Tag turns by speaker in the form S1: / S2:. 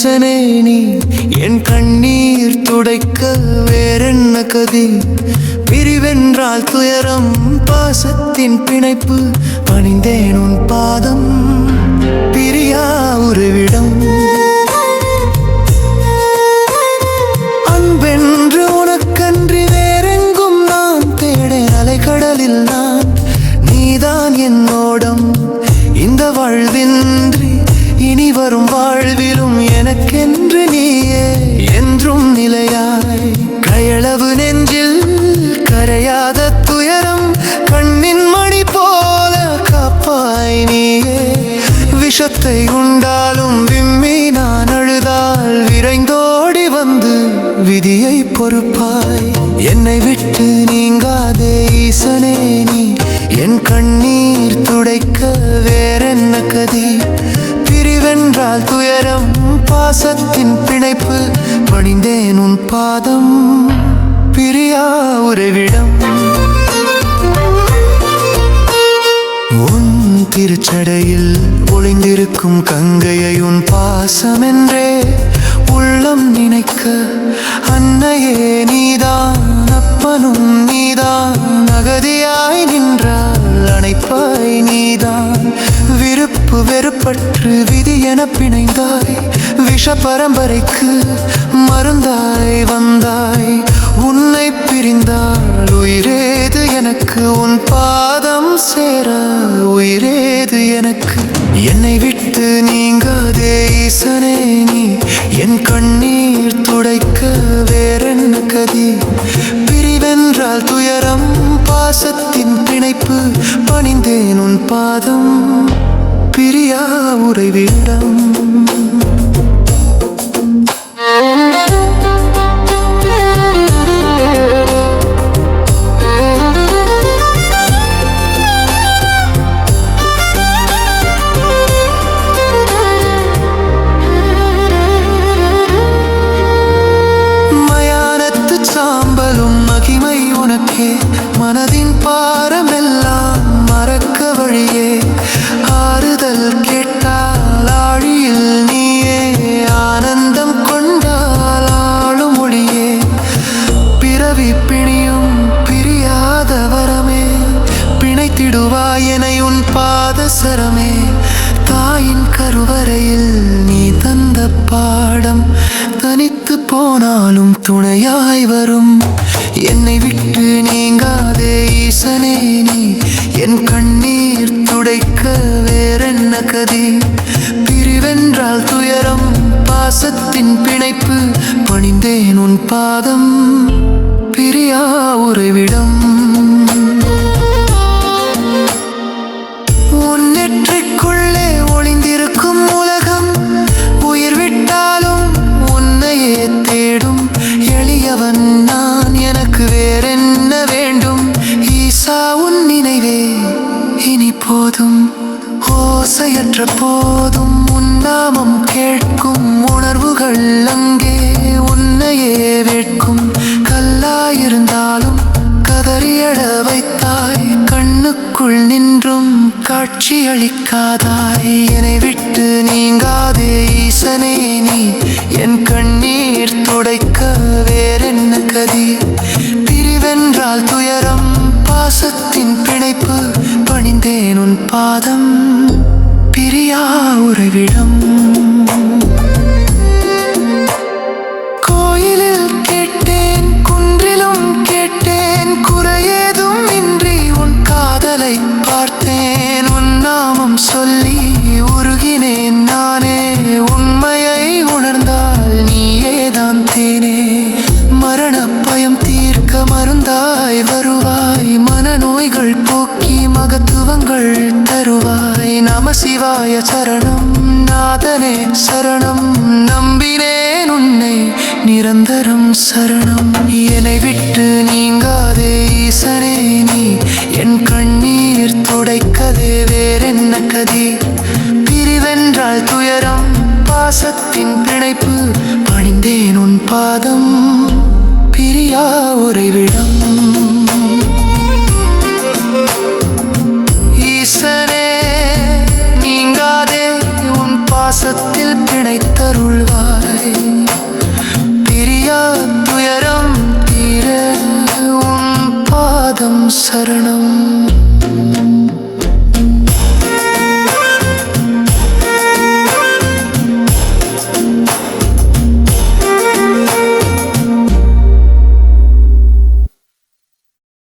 S1: என்னை ஈசனே நீ என் கண்ணீர் துடைக்க வேறென்ன கதி? பிரிவென்றால் துயரம் பாசத்தின் பிணைப்பு பணிந்தேன் உன் பாதம் பிரியா உறவிடம் அன்பென்று உனக்கன்றி வேறெங்கும் நான் தேடேன் அலைக்கடலில் நான். நீதான் என்னோடம் இந்த வாழ்வின்றி இனி வரும் வாழ்விலும் எனக்கென்று நீயே. என்றும் நிலையாய் கையளவு நெஞ்சில் கரையாத துயரம் கண்ணின் மணி போல காப்பாய் நீயே. விஷத்தை உண்டாலும் விம்மி நான் அழுதால் விரைந்தோடி வந்து விதியை பொறுப்பாய். என்னை விட்டு நீங்காதே ஈசனே நீ. என் கண்ணீர் துடைக்க வேறென்ன கதி? பிரிவென்றால் துயரம் பாசத்தின் பிணைப்பு பணிந்தேன் உன் பாதம் பிரியா உறவிடம். உன் திருச்சடையில் ஒளிந்திருக்கும் கங்கையை உன் பாசம் என்றே உள்ளம் நினைக்க அன்னையே நீதான் அப்பனும் நீதான் அகதியாய் நின்றால் அணைப்பாய் நீ வெறுப்பற்று விதி என பிணைந்தாய். விஷ பரம்பரைக்கு மருந்தாய் வந்தாய். உன்னை பிரிந்தால் உயிரேது எனக்கு உன் பாதம் சேர உயிரேது எனக்கு. என்னை விட்டு நீங்காதே ஈசனே நீ என் கண்ணீர் துடைக்க வேறென்ன கதி? பிரிவென்றால் துயரம் பாசத்தின் பிணைப்பு பணிந்தேன் உன் பாதம். பிரியா உறைவிடம் மயானத்து சாம்பலும் மகிமை உனக்கே. மனதின் பார பாடம் தனித்து போனாலும் துணையாய் வரும். என்னை விட்டு நீங்காதே ஈசனே நீ. என் கண்ணீர் துடைக்க வேறென்ன கதி? பிரிவென்றால் துயரம் பாசத்தின் பிணைப்பு பணிந்தேன் உன் பாதம். பிரியா உறைவிடம். போதும் ஓசையற்ற போதும் உன்னாமம் கேட்கும் உணர்வுகள் அங்கே உன்னையே வேட்கும். கல்லாயிருந்தாலும் கதறியட வைத்தாய் கண்ணுக்குள் நின்றும் காட்சியளிக்காதாய். என்னை விட்டு நீங்காதே ஈசனே நீ என் கண்ணீர் துடைக்க வேறென்ன கதி? பிரிவென்றால் துயரம் பாசத்தின் பிணைப்பு பணிந்தேன் உன் பாதம் பிரியா உறவிடம். சிவாய சரணம். நாதனே சரணம். நம்பினேன் உன்னை நிரந்தரம் சரணம். என்னை விட்டு நீங்காதே ஈசனே நீ. என் கண்ணீர் துடைக்கதே வேறென்ன கதி? பிரிவென்றால் துயரம் பாசத்தின் பிணைப்பு பணிந்தேன் உன் பாதம். பிரியா உறைவிடம்